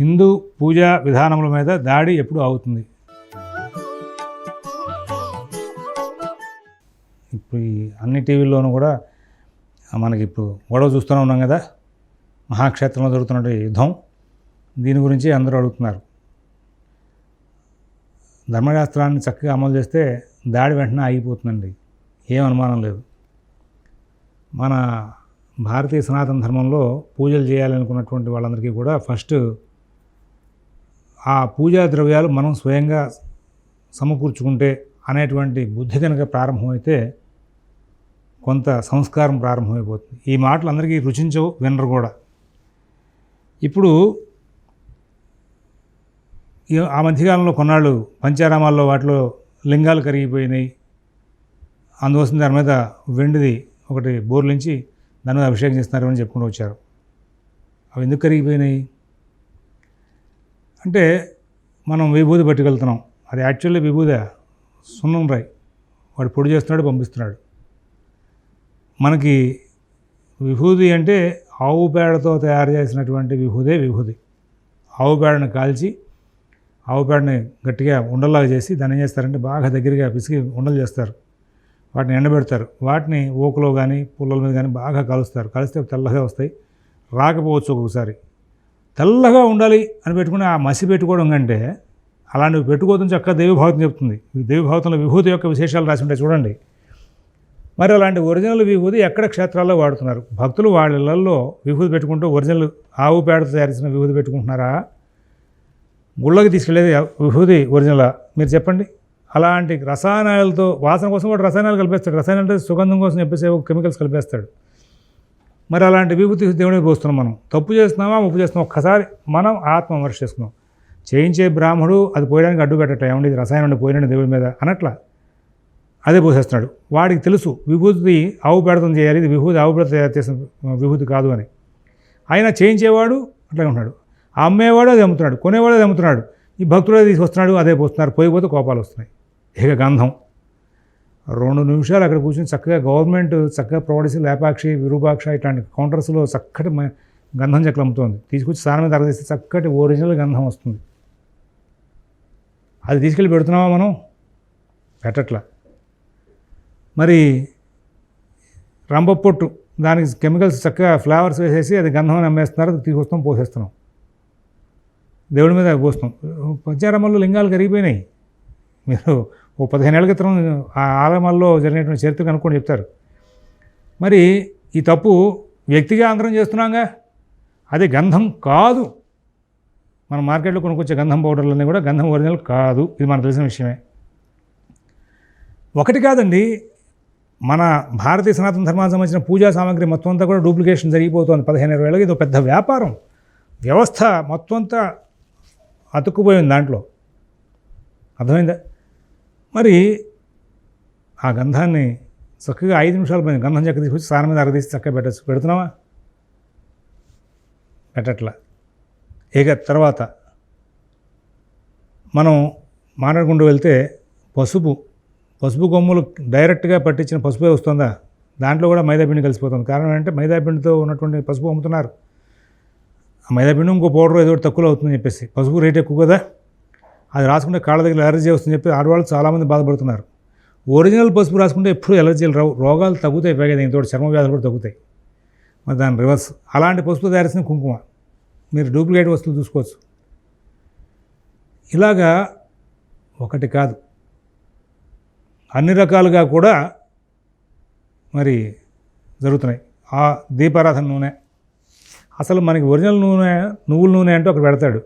హిందూ పూజా విధానముల మీద దాడి ఎప్పుడు అవుతుంది ఇప్పుడు ఈ అన్ని టీవీల్లోనూ కూడా మనకి ఇప్పుడు గొడవ చూస్తూనే ఉన్నాం కదా. మహాక్షేత్రంలో జరుగుతున్న యుద్ధం. దీని గురించి అందరూ అడుగుతున్నారు. ధర్మశాస్త్రాన్ని చక్కగా అమలు చేస్తే దాడి వెంటనే ఆగిపోతుందండి. ఏం అనుమానం లేదు. మన భారతీయ సనాతన ధర్మంలో పూజలు చేయాలనుకున్నటువంటి వాళ్ళందరికీ కూడా ఫస్ట్ ఆ పూజా ద్రవ్యాలు మనం స్వయంగా సమకూర్చుకుంటే అనేటువంటి బుద్ధి కనుక ప్రారంభమైతే కొంత సంస్కారం ప్రారంభమైపోతుంది. ఈ మాటలు అందరికీ రుచించవు వినరు కూడా. ఇప్పుడు ఈ- ఆ మధ్యకాలంలో కొన్నాళ్ళు పంచారామాల్లో వాటిలో లింగాలు కరిగిపోయినాయి. అందుకోసం దాని మీద వెండిది ఒకటి బోర్లించి దాని మీద అభిషేకం చేస్తున్నారు అని చెప్పుకుంటూ వచ్చారు. అవి ఎందుకు కరిగిపోయినాయి? అంటే మనం విభూది పట్టుకెళ్తున్నాం. అది యాక్చువల్లీ విభూద సున్నం రాయి. వాడు పొడి చేస్తున్నాడు పంపిస్తున్నాడు. మనకి విభూది అంటే ఆవు పేడతో తయారు చేసినటువంటి విభూదే విభూది ఆవు పేడను కాల్చి ఆవు పేడని గట్టిగా ఉండల్లాగా చేసి దాన్ని ఏం చేస్తారంటే బాగా దగ్గరగా పిసికి ఉండలు చేస్తారు. వాటిని ఎండబెడతారు. వాటిని ఊకలో కానీ పుల్లల మీద కానీ బాగా కలుస్తారు. కలిస్తే తెల్లగా వస్తాయి. రాకపోవచ్చు ఒక్కొక్కసారి. తెల్లగా ఉండాలి అని పెట్టుకుని ఆ మసి పెట్టుకోవడం కంటే అలాంటివి పెట్టుకోవద్దని చక్కగా దేవిభావతం చెప్తుంది. ఈ విభూతి యొక్క విశేషాలు రాసి ఉంటాయి చూడండి. మరి అలాంటి ఒరిజినల్ విభూతి ఎక్కడ క్షేత్రాల్లో వాడుతున్నారు? భక్తులు వాళ్ళ ఇళ్ళలో విభూతి పెట్టుకుంటూ ఒరిజినల్ ఆవు పేడతో తయారు చేసిన విభూతి పెట్టుకుంటున్నారా? గుళ్ళకి తీసుకెళ్ళేది విభూతి ఒరిజినల్? మీరు చెప్పండి. అలాంటి రసాయనాలతో వాసన కోసం కూడా రసాయనాలు కలిపేస్తాడు. రసాయనాలు అంటే సుగంధం కోసం చెప్పేసి కెమికల్స్ కలిపేస్తాడు. మరి అలాంటి విభూతి దేవుడికి పోస్తున్నాం మనం. తప్పు చేస్తున్నామా? ఉప్పు చేస్తున్నాం ఒక్కసారి మనం ఆత్మ విమర్శ చేసుకున్నాం చేయించే బ్రాహ్మడు అది పోయడానికి అడ్డు పెట్టట ఏమండి రసాయనం పోయినండి దేవుడి మీద అనట్లా? అదే పోసేస్తున్నాడు. వాడికి తెలుసు విభూతి ఆవు పెడతం చేయాలి ఇది విభూతి ఆవు పెడత చేసిన విభూతి కాదు అని. ఆయన చేయించేవాడు అట్లాగే ఉంటున్నాడు. అమ్మేవాడు అది అమ్ముతున్నాడు కొనేవాడు అది అమ్ముతున్నాడు. ఈ భక్తుడు అది తీసుకొస్తున్నాడు అదే పోస్తున్నారు పోయిపోతే కోపాలు వస్తున్నాయి. ఇక గంధం. రెండు నిమిషాలు అక్కడ కూర్చొని చక్కగా గవర్నమెంట్ చక్కగా ప్రొవైడ్స్ లేపాక్షి విరూపాక్ష ఇట్లాంటి కౌంటర్స్లో చక్కటి మ- గంధం చెక్కలు అమ్ముతుంది. తీసుకొచ్చి సార్ మీద తరగతిస్తే చక్కటి ఒరిజినల్ గంధం వస్తుంది. అది తీసుకెళ్ళి పెడుతున్నావా మనం? పెట్టట్లా. మరి రంప దానికి కెమికల్స్ చక్కగా ఫ్లేవర్స్ వేసేసి అది గంధం అమ్మేస్తున్నారు అది తీసుకొస్తాం పోసేస్తున్నాం. దేవుడి మీద పోస్తాం పంచారామాల్లో లింగాలు కరిగిపోయినాయి. మీరు ఓ పదిహేను ఏళ్ళ క్రితం ఆ ఆలయాల్లో జరిగినటువంటి చరిత్ర కనుక్కొని చెప్తారు. మరి ఈ తప్పు వ్యక్తిగా అందరం చేస్తున్నాగా? అది గంధం కాదు. మన మార్కెట్లో కొనుక్కొచ్చే గంధం పౌడర్లన్నీ కూడా గంధం ఒరిజినల్ కాదు. ఇది మనకు తెలిసిన విషయమే. ఒకటి కాదండి మన భారతీయ సనాతన ధర్మానికి సంబంధించిన పూజా సామాగ్రి మొత్తం అంతా కూడా డూప్లికేషన్ జరిగిపోతుంది పదిహేను ఇరవై ఏళ్ళకి. ఇది ఒక పెద్ద వ్యాపారం. వ్యవస్థ మొత్తం అంతా అతుక్కుపోయింది దాంట్లో. అర్థమైందా? మరి ఆ గంధాన్ని చక్కగా ఐదు నిమిషాల పైన గంధం చెక్క తీసుకొచ్చి స్నానం మీద అరదీసి చక్కగా పెట్టచ్చు. పెడుతున్నావా? పెట్టట్లా. ఇక తర్వాత మనం మాట్లాడుకుంటూ వెళ్తే పసుపు పసుపు కొమ్ములు డైరెక్ట్గా పట్టించిన పసుపే వస్తుందా? దాంట్లో కూడా మైదాపిండి కలిసిపోతుంది. కారణం ఏంటంటే మైదాపిండితో ఉన్నటువంటి పసుపు అమ్ముతున్నారు. ఆ మైదాపిండి ఇంకో పౌడర్ ఏదో ఒకటి తక్కువలో అవుతుందని చెప్పేసి. పసుపు రేట్ ఎక్కువ కదా? అది రాసుకుంటే కాళ్ళ దగ్గర ఎలర్జీ వస్తుందని చెప్పి ఆడవాళ్ళు చాలామంది బాధపడుతున్నారు. ఒరిజినల్ పసుపు రాసుకుంటే ఎప్పుడు ఎలర్జీలు రావు. రోగాలు తగ్గుతాయి పైగా దీంతో చర్మ వ్యాధులు కూడా తగ్గుతాయి. మరి దాని రివర్స్ అలాంటి పసుపు తయారు చేసిన కుంకుమ. మీరు డూప్లికేట్ వస్తువులు చూసుకోవచ్చు. ఇలాగా ఒకటి కాదు. అన్ని రకాలుగా కూడా మరి జరుగుతున్నాయి. ఆ దీపారాధన నూనె. అసలు మనకి ఒరిజినల్ నూనె నువ్వుల నూనె అంటూ అక్కడ పెడతాడు.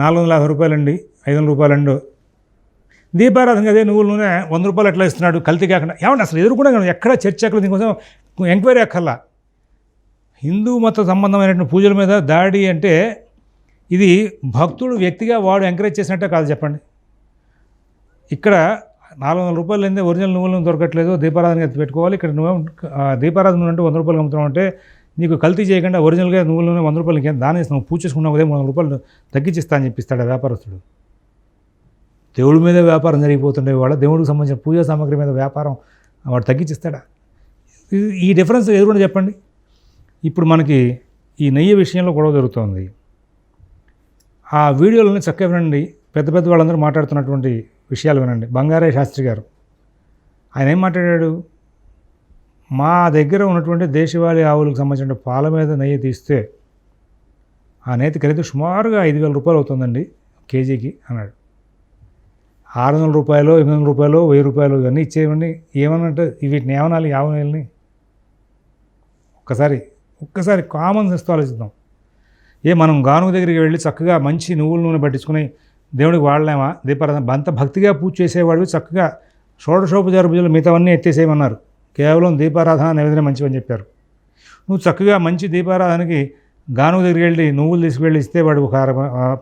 నాలుగు వందల యాభై రూపాయలండి ఐదు వందల రూపాయలండు. దీపారాధన అదే నువ్వుల నూనె వంద రూపాయలు ఎట్లా ఇస్తున్నాడు కల్తీ కాకుండా. ఏమన్నా అసలు ఎదురు కూడా ఎక్కడ చర్చ ఎక్కడ దీనికోసం ఎంక్వైరీ అక్కర్లా? హిందూ మత సంబంధమైనటువంటి పూజల మీద దాడి అంటే ఇది భక్తుడు వ్యక్తిగా వాడు ఎంకరేజ్ చేసినట్టే కాదు చెప్పండి. ఇక్కడ నాలుగు వందల రూపాయలు లేదే ఒరిజినల్ నువ్వులను నూనె దొరకట్లేదు దీపారాధన ఎత్తి పెట్టుకోవాలి. ఇక్కడ నువ్వు దీపారాధన నూనె అంటే వంద రూపాయలు అమ్ముతున్నావు అంటే నీకు కల్తీ చేయకుండా ఒరిజినల్గా నువ్వులు వంద రూపాయలు ఇంకేం దాని ఇస్తాను పూజ చేసుకున్నావు ఉదయం వంద రూపాయలు తగ్గించిస్తా అని చెప్పిస్తాడు ఆ వ్యాపారస్తుడు. దేవుడి మీద వ్యాపారం జరిగిపోతుండే వాళ్ళ దేవుడికి సంబంధించిన పూజా సామాగ్రి మీద వ్యాపారం వాడు తగ్గించిస్తాడా? ఈ- డిఫరెన్స్ ఎదురుకుండా చెప్పండి. ఇప్పుడు మనకి ఈ నెయ్యి విషయంలో గొడవ జరుగుతోంది. ఆ వీడియోలని చక్కగా వినండి. పెద్ద పెద్ద వాళ్ళందరూ మాట్లాడుతున్నటువంటి విషయాలు వినండి. బంగారే శాస్త్రి గారు ఆయన ఏం మాట్లాడాడు? మా దగ్గర ఉన్నటువంటి దేశవాళీ ఆవులకు సంబంధించిన పాల మీద నెయ్యి తీస్తే ఆ నెయ్యి ఖరీదు సుమారుగా ఐదు వేల రూపాయలు అవుతుందండి కేజీకి అన్నాడు. ఆరు వందల రూపాయలు ఎనిమిది వందల రూపాయలు వెయ్యి రూపాయలు ఇవన్నీ ఇచ్చేవన్నీ ఏమన్నట్టు వీటిని ఏమనాలి యావనాలని ఒక్కసారి ఒక్కసారి కామన్ సెన్స్తో ఆలోచిద్దాం. ఏ మనం గానుగ దగ్గరికి వెళ్ళి చక్కగా మంచి నువ్వుల నూనె పట్టించుకుని దేవుడికి వాడలేమా? దీపారాధన అంత భక్తిగా పూజ చేసేవాడు చక్కగా షోడశోపచార పూజలు మిగతావన్నీ ఎత్తేసేయమన్నారు. కేవలం దీపారాధన నివేదన మంచివని చెప్పారు. నువ్వు చక్కగా మంచి దీపారాధనకి గాను దగ్గరికి వెళ్ళి నువ్వులు తీసుకువెళ్ళి ఇస్తే వాడు ఒక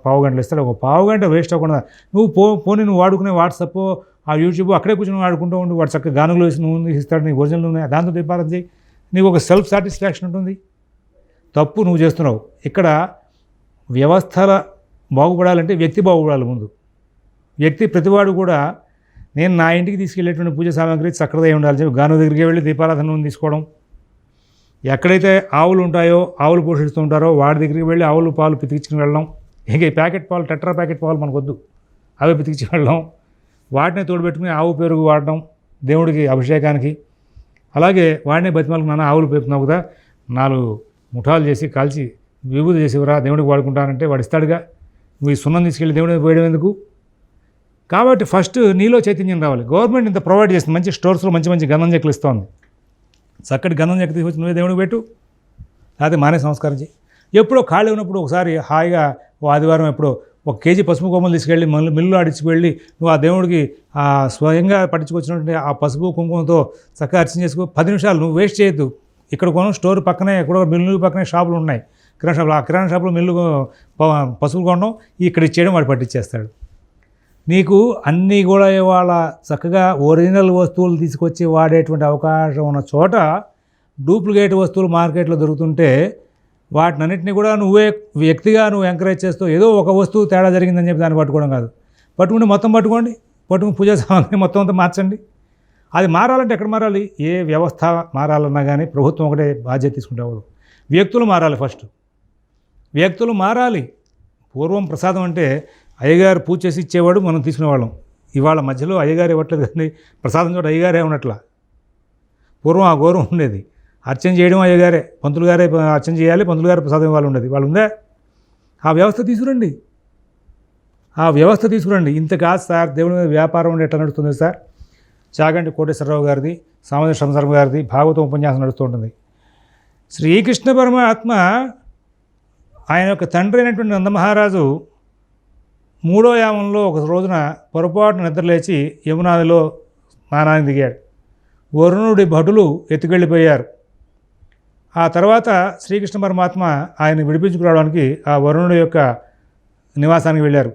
పావు గంటలు ఇస్తాడు. ఒక పావు గంట వేస్ట్ అవ్వకుండా నువ్వు పో పోనీ నువ్వు వాడుకునే వాట్సాప్ ఆ యూట్యూబ్ అక్కడే కూర్చొని వాడుకుంటూ ఉండి. వాడు చక్కగా గానుగులు వేసి నువ్వు ఇస్తాడు నీ ఒరిజినల్ నూనె దాంతో దీపారాధన చేయి నీకు ఒక సెల్ఫ్ సాటిస్ఫాక్షన్ ఉంటుంది. తప్పు నువ్వు చేస్తున్నావు. ఇక్కడ వ్యవస్థల బాగుపడాలంటే వ్యక్తి బాగుపడాలి ముందు. వ్యక్తి ప్రతివాడు కూడా నేను నా ఇంటికి తీసుకెళ్ళేటువంటి పూజ సామాగ్రి చక్కగా ఉండాలి చెప్పి గాను దగ్గరికి వెళ్ళి దీపారాధన నూనె తీసుకోవడం. ఎక్కడైతే ఆవులు ఉంటాయో ఆవులు పోషిస్తూ ఉంటారో వాడి దగ్గరికి వెళ్ళి ఆవులు పాలు పితికించుకుని వెళ్ళడం. ఇంకా ఈ ప్యాకెట్ పాలు టెట్రా ప్యాకెట్ పాలు మనకొద్దు అవి పితికించి వెళ్ళడం. వాటిని తోడుపెట్టుకుని ఆవు పెరుగు వాడడం దేవుడికి అభిషేకానికి. అలాగే వాడినే బతిమాలకు నాన్న ఆవులు పేపుతున్నావు కదా నాలుగు ముఠాలు చేసి కాల్చి విభూతి చేసేవరా దేవుడికి వాడుకుంటానంటే వాడు ఇస్తాడుగా. నువ్వు ఈ సున్నం తీసుకెళ్ళి దేవుడికి పోయడం ఎందుకు? కాబట్టి ఫస్ట్ నీలో చైతన్యం రావాలి. గవర్నమెంట్ ఇంత ప్రొవైడ్ చేస్తుంది. మంచి స్టోర్స్లో మంచి మంచి గంధం చెక్కలు ఇస్తోంది. చక్కటి గంధం చెక్క తీసుకొచ్చి నువ్వే దేవుడికి పెట్టు. లేకపోతే మానే సంస్కారం చేయి ఎప్పుడో ఖాళీ ఉన్నప్పుడు ఒకసారి హాయిగా ఓ ఆదివారం ఎప్పుడో ఒక కేజీ పసుపు కొమ్మలు తీసుకెళ్ళి మళ్ళీ మిల్లు అడిచి వెళ్ళి నువ్వు ఆ దేవుడికి ఆ స్వయంగా పట్టించుకొచ్చినటువంటి ఆ పసుపు కుంకుమతో చక్కగా అర్చన చేసుకో. పది నిమిషాలు నువ్వు వేస్ట్ చేయొద్దు. ఇక్కడ కొను స్టోర్ పక్కనే ఎక్కడో మిల్లు పక్కనే షాపులు ఉన్నాయి. కిరాణా షాపులు ఆ కిరాణా షాపులో మిల్లు పసుపు కొనడం ఇక్కడ ఇచ్చేయడం వాడు పట్టించేస్తాడు. నీకు అన్నీ కూడా ఇవాళ చక్కగా ఒరిజినల్ వస్తువులు తీసుకొచ్చి వాడేటువంటి అవకాశం ఉన్న చోట డూప్లికేట్ వస్తువులు మార్కెట్లో దొరుకుతుంటే వాటినన్నింటినీ కూడా నువ్వే వ్యక్తిగా నువ్వు ఎంకరేజ్ చేస్తూ ఏదో ఒక వస్తువు తేడా జరిగిందని చెప్పి దాన్ని పట్టుకోవడం కాదు. పట్టుకుంటే మొత్తం పట్టుకోండి. పట్టుకుని పూజా సామాగ్రి మొత్తం అంతా మార్చండి. అది మారాలంటే ఎక్కడ మారాలి? ఏ వ్యవస్థ మారాలన్నా కానీ ప్రభుత్వం ఒకటే బాధ్యత తీసుకుంటే అవ్వదు. వ్యక్తులు మారాలి ఫస్ట్. వ్యక్తులు మారాలి. పూర్వం ప్రసాదం అంటే అయ్యగారు పూజ చేసి ఇచ్చేవాడు మనం తీసుకునేవాళ్ళం. ఇవాళ మధ్యలో అయ్యగారు ఇవ్వట్లేదు కానీ ప్రసాదం చోట అయ్యగారే ఉన్నట్ల. పూర్వం ఆ గౌరవం ఉండేది. అర్చన చేయడం అయ్యగారే. పంతులు గారే అర్చన చేయాలి పంతులు గారు ప్రసాదం ఇవ్వాలి ఉండేది. వాళ్ళు ఉందా? ఆ వ్యవస్థ తీసుకురండి. ఆ వ్యవస్థ తీసుకురండి. ఇంత కాదు సార్ దేవుడి మీద వ్యాపారం అంటే ఎట్లా నడుస్తుంది సార్? చాగంటి కోటేశ్వరరావు గారిది సామాజిక సందర్భ గారిది భాగవతం ఉపన్యాసం నడుస్తూ ఉంటుంది. శ్రీకృష్ణ పరమాత్మ ఆయన యొక్క తండ్రి అయినటువంటి నందమహారాజు మూడో యామంలో ఒక రోజున పొరపాటు నిద్రలేచి యమునాదిలో స్నానానికి దిగాడు. వరుణుడి భటులు ఎత్తుకెళ్ళిపోయారు. ఆ తర్వాత శ్రీకృష్ణ పరమాత్మ ఆయన విడిపించుకురావడానికి ఆ వరుణుడి యొక్క నివాసానికి వెళ్ళారు.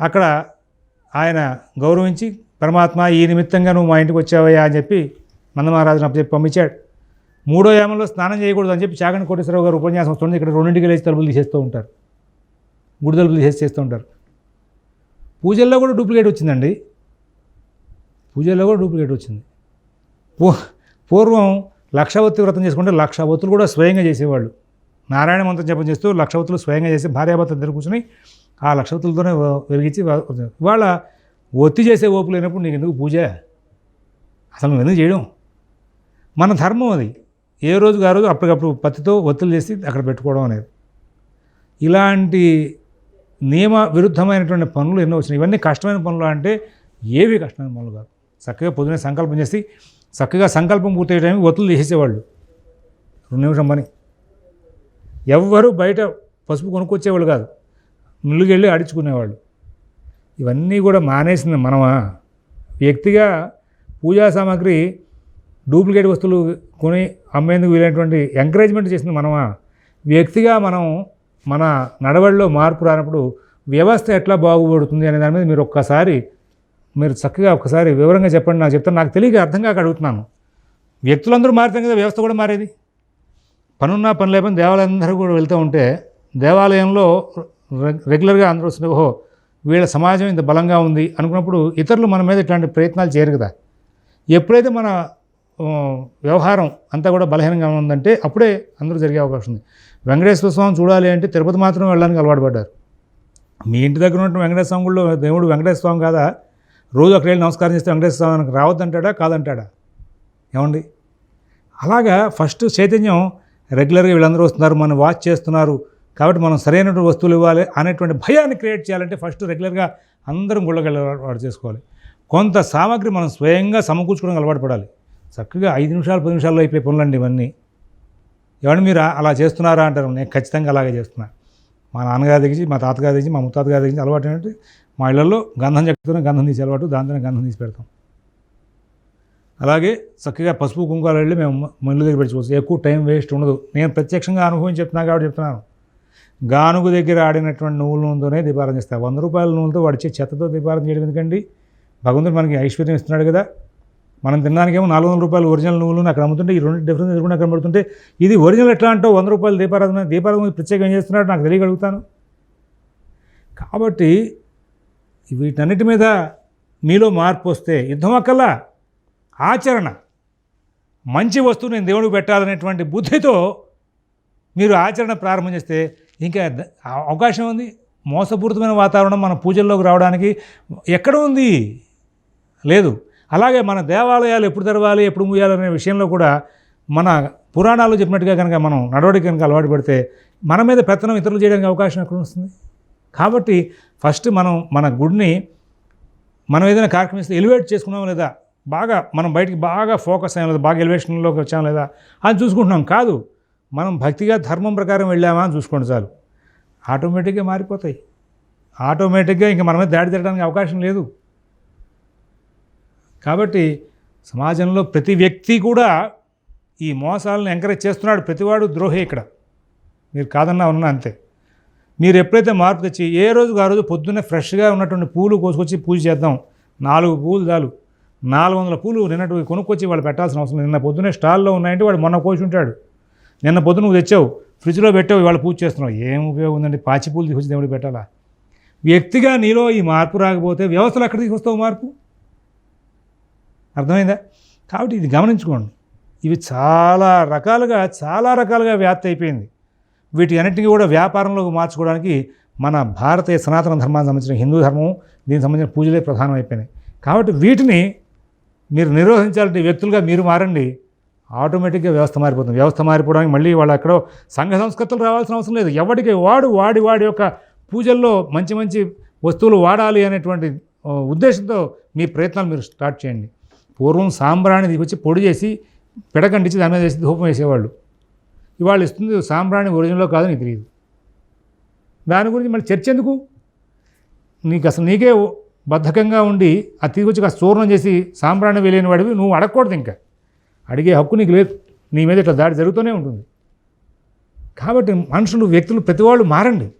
అక్కడ ఆయన గౌరవించి పరమాత్మ ఈ నిమిత్తంగా నువ్వు మా ఇంటికి వచ్చావయ్యా అని చెప్పి నందమహారాజుని అప్పచెప్పి పంపించాడు. మూడో యామంలో స్నానం చేయకూడదు అని చెప్పి చాగంటి కోటేశ్వరరావు గారు ఉపన్యాసం వస్తుంది. ఇక్కడ రెండింటికి లేచి తలుపులు తీసేస్తూ ఉంటారు. గుడి తలుపులు తీసేసి చేస్తూ ఉంటారు. పూజల్లో కూడా డూప్లికేట్ వచ్చిందండి. పూజల్లో కూడా డూప్లికేట్ వచ్చింది. పూ పూర్వం లక్షవత్తి వ్రతం చేసుకుంటే లక్షవర్తులు కూడా స్వయంగా చేసేవాళ్ళు. నారాయణ మంత్రం జపం చేస్తూ లక్ష స్వయంగా చేసి భార్యాభర్త దగ్గర కూర్చొని ఆ లక్ష వెలిగించి ఇవాళ ఒత్తి చేసే ఓపు లేనప్పుడు నీకు ఎందుకు పూజ? అసలు ఎందుకు చేయడం? మన ధర్మం అది. ఏ రోజు ఆ రోజు అప్పటికప్పుడు పత్తితో ఒత్తులు చేసి అక్కడ పెట్టుకోవడం అనేది. ఇలాంటి నియమ విరుద్ధమైనటువంటి పనులు ఎన్నో వచ్చినాయి. ఇవన్నీ కష్టమైన పనులు అంటే ఏవి కష్టమైన పనులు కాదు. చక్కగా పొద్దునే సంకల్పం చేసి చక్కగా సంకల్పం పూర్తయ్యే టైంకి ఒత్తులు చేసేసేవాళ్ళు రెండు నిమిషం పని. ఎవ్వరూ బయట పసుపు కొనుక్కొచ్చేవాళ్ళు కాదు. మిల్లుకి వెళ్ళి ఆడించుకునేవాళ్ళు ఇవన్నీ కూడా మానేసింది మనమా? వ్యక్తిగా పూజా సామాగ్రి డూప్లికేట్ వస్తువులు కొని అమ్మేందుకు వీలైనటువంటి ఎంకరేజ్మెంట్ చేసింది మనమా? వ్యక్తిగా మనం మన నడవడిలో మార్పు రానప్పుడు వ్యవస్థ ఎట్లా బాగుపడుతుంది అనే దాని మీద మీరు ఒక్కసారి మీరు చక్కగా ఒకసారి వివరంగా చెప్పండి. నాకు చెప్తాను నాకు తెలియక అర్థం కాక అడుగుతున్నాను. వ్యక్తులందరూ మారుతాం కదా వ్యవస్థ కూడా మారేది? పనున్నా పని లేకపోయినా దేవాలయందరూ కూడా వెళ్తూ ఉంటే దేవాలయంలో రెగ్యులర్గా అందరూ వస్తుంది ఓహో వీళ్ళ సమాజం ఇంత బలంగా ఉంది అనుకున్నప్పుడు ఇతరులు మన మీద ఇట్లాంటి ప్రయత్నాలు చేయరు కదా. ఎప్పుడైతే మన వ్యవహారం అంతా కూడా బలహీనంగా ఉందంటే అప్పుడే అందరూ జరిగే అవకాశం ఉంది. వెంకటేశ్వర స్వామి చూడాలి అంటే తిరుపతి మాత్రం వెళ్ళడానికి అలవాటు పడ్డారు. మీ ఇంటి దగ్గర ఉన్న వెంకటేశ్వర స్వామి గుడిలో దేవుడు వెంకటేశ్వర స్వామి కాదా? రోజు అక్కడ వెళ్ళి నమస్కారం చేస్తే వెంకటేశ్వర స్వామికి రావద్దంటాడా? కాదంటాడా? ఏమండి? అలాగా ఫస్ట్ చైతన్యం రెగ్యులర్గా వీళ్ళందరూ వస్తున్నారు మనం వాచ్ చేస్తున్నారు. కాబట్టి మనం సరైనటువంటి వస్తువులు ఇవ్వాలి అనేటువంటి భయాన్ని క్రియేట్ చేయాలంటే ఫస్ట్ రెగ్యులర్గా అందరం గుళ్ళకెళ్ళి అలవాటు చేసుకోవాలి. కొంత సామాగ్రి మనం స్వయంగా సమకూర్చుకోవడానికి అలవాటు పడాలి. చక్కగా ఐదు నిమిషాలు పది నిమిషాల్లో అయిపోయే పనులండి ఇవన్నీ. ఎవరిని మీరు అలా చేస్తున్నారా అంటారు. నేను ఖచ్చితంగా అలాగే చేస్తున్నా. మా నాన్నగారి దగ్గర మా తాతగారి దగ్గర మా ముత్తాత గారి దగ్గర అలవాటు ఏంటంటే మా ఇళ్ళలో గంధం చెప్తున్నా గంధం తీసి అలవాటు దాంతోనే గంధం తీసి పెడతాం. అలాగే చక్కగా పసుపు కుంకాలు వెళ్ళి మేము మళ్ళీ దగ్గర పెట్టుకోవచ్చు. ఎక్కువ టైం వేస్ట్ ఉండదు. నేను ప్రత్యక్షంగా అనుభవం చెప్తున్నా కాబట్టి చెప్తున్నాను. గానుగు దగ్గర ఆడినటువంటి నువ్వుల నూనెతోనే దీపారం చేస్తాను వంద రూపాయల నూనెతో వాడిచ్చే చెత్తతో దీపారం చేయడం ఎందుకండి? భగవంతుడు మనకి ఐశ్వర్యం ఇస్తున్నాడు కదా. మనం తినడానికేమో నాలుగు వందల రూపాయలు ఒరిజినల్ నువ్వులు అక్కడ అమ్ముతుంటే ఈ రెండు డిఫరెన్స్ ఎదురుకుండా కనబడుతుంటే ఇది ఒరిజినల్ ఎట్లా అంటావు? వంద రూపాయలు దీపారాధన దీపారాధన ప్రత్యేకంగా ఏం చేస్తున్నాడు? నాకు తెలియగలుగుతాను కాబట్టి వీటన్నిటి మీద మీలో మార్పు వస్తే యుద్ధం అక్కల్లా ఆచరణ. మంచి వస్తువు నేను దేవుడికి పెట్టాలనేటువంటి బుద్ధితో మీరు ఆచరణ ప్రారంభం చేస్తే ఇంకా అవకాశం ఉంది. మోసపూరితమైన వాతావరణం మన పూజల్లోకి రావడానికి ఎక్కడ ఉంది? లేదు. అలాగే మన దేవాలయాలు ఎప్పుడు తెరవాలి ఎప్పుడు మూయాలనే విషయంలో కూడా మన పురాణాలు చెప్పినట్టుగా కనుక మనం నడవడికి కనుక అలవాటు పడితే మన మీద పెత్తనం ఇతరులు చేయడానికి అవకాశం ఎక్కడ వస్తుంది? కాబట్టి ఫస్ట్ మనం మన గుడిని మనం ఏదైనా కార్యక్రమం ఇస్తే ఎలివేట్ చేసుకున్నాం లేదా? బాగా మనం బయటికి బాగా ఫోకస్ అయ్యాం లేదా బాగా ఎలివేషన్లోకి వచ్చాం లేదా? అని చూసుకుంటున్నాం. కాదు మనం భక్తిగా ధర్మం ప్రకారం వెళ్ళామా అని చూసుకోండి చాలు. ఆటోమేటిక్గా మారిపోతాయి. ఆటోమేటిక్గా ఇంకా మన మీద దాడి తిరగడానికి అవకాశం లేదు. కాబట్టి సమాజంలో ప్రతి వ్యక్తి కూడా ఈ మోసాలను ఎంకరేజ్ చేస్తున్నాడు. ప్రతివాడు ద్రోహే ఇక్కడ. మీరు కాదన్నా ఉన్నా అంతే. మీరు ఎప్పుడైతే మార్పు తెచ్చి ఏ రోజు ఆ రోజు పొద్దున్నే ఫ్రెష్గా ఉన్నటువంటి పూలు కోసుకొచ్చి పూజ చేద్దాం. నాలుగు పూలు చాలు. నాలుగు వందల పూలు నిన్నటి కొనుక్కొచ్చి వాళ్ళు పెట్టాల్సిన అవసరం నిన్న పొద్దున్నే స్టాల్లో ఉన్నాయంటే వాడు మొన్న కోసి ఉంటాడు. నిన్న పొద్దున నువ్వు తెచ్చావు. ఫ్రిడ్జ్లో పెట్టావు ఇవాళ పూజ చేస్తున్నావు. ఏం ఉపయోగం ఉందండి? పాచి పూలు తీసుకొచ్చి దేవుడికి పెట్టాలా? వ్యక్తిగా నీలో ఈ మార్పు రాకపోతే వ్యవస్థలు ఎక్కడ తీసుకొస్తావు మార్పు? అర్థమైందా? కాబట్టి ఇది గమనించుకోండి. ఇవి చాలా రకాలుగా చాలా రకాలుగా వ్యాప్తి అయిపోయింది. వీటి అన్నిటికీ కూడా వ్యాపారంలోకి మార్చుకోవడానికి మన భారతీయ సనాతన ధర్మానికి సంబంధించిన హిందూ ధర్మం దీనికి సంబంధించిన పూజలే ప్రధానం అయిపోయినాయి. కాబట్టి వీటిని మీరు నిర్వహించాలంటే వ్యక్తులుగా మీరు మారండి. ఆటోమేటిక్గా వ్యవస్థ మారిపోతుంది. వ్యవస్థ మారిపోవడానికి మళ్ళీ వాళ్ళు ఎక్కడో సంఘ సంస్కృతులు రావాల్సిన అవసరం లేదు. ఎవరికి వాడు వాడి వాడి యొక్క పూజల్లో మంచి మంచి వస్తువులు వాడాలి అనేటువంటి ఉద్దేశంతో మీ ప్రయత్నాలు మీరు స్టార్ట్ చేయండి. పూర్వం సాంబ్రాణి తీసుకొచ్చి పొడి చేసి పిడకండిచ్చి దాని మీద వేసి ధూపం వేసేవాళ్ళు. ఇవాళ ఇస్తుంది సాంబ్రాణి ఒరిజినల్లో కాదు నీకు తెలియదు. దాని గురించి మళ్ళీ చర్చ ఎందుకు? నీకు అసలు నీకే బద్ధకంగా ఉండి అది తీసుకొచ్చి కాస్త చూర్ణం చేసి సాంబ్రాణి వేలేని వాడివి నువ్వు అడగకూడదు ఇంకా. అడిగే హక్కు నీకు లేదు. నీ మీద ఇట్లా దాడి జరుగుతూనే ఉంటుంది. కాబట్టి మనుషులు వ్యక్తులు ప్రతి వాళ్ళు మారండి.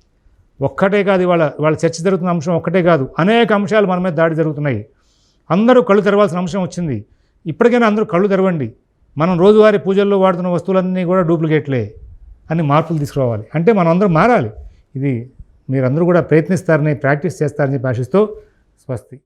ఒక్కటే కాదు ఇవాళ వాళ్ళ చర్చ జరుగుతున్న అంశం ఒక్కటే కాదు. అనేక అంశాలు మన మీద దాడి జరుగుతున్నాయి. అందరూ కళ్ళు తెరవాల్సిన అంశం వచ్చింది. ఇప్పటికైనా అందరూ కళ్ళు తెరవండి. మనం రోజువారీ పూజల్లో వాడుతున్న వస్తువులన్నీ కూడా డూప్లికేట్లే అని మార్పులు తీసుకురావాలి. అంటే మనం అందరూ మారాలి. ఇది మీరందరూ కూడా ప్రయత్నిస్తారని ప్రాక్టీస్ చేస్తారని భాషిస్తూ ఆశిస్తూ స్వస్తి.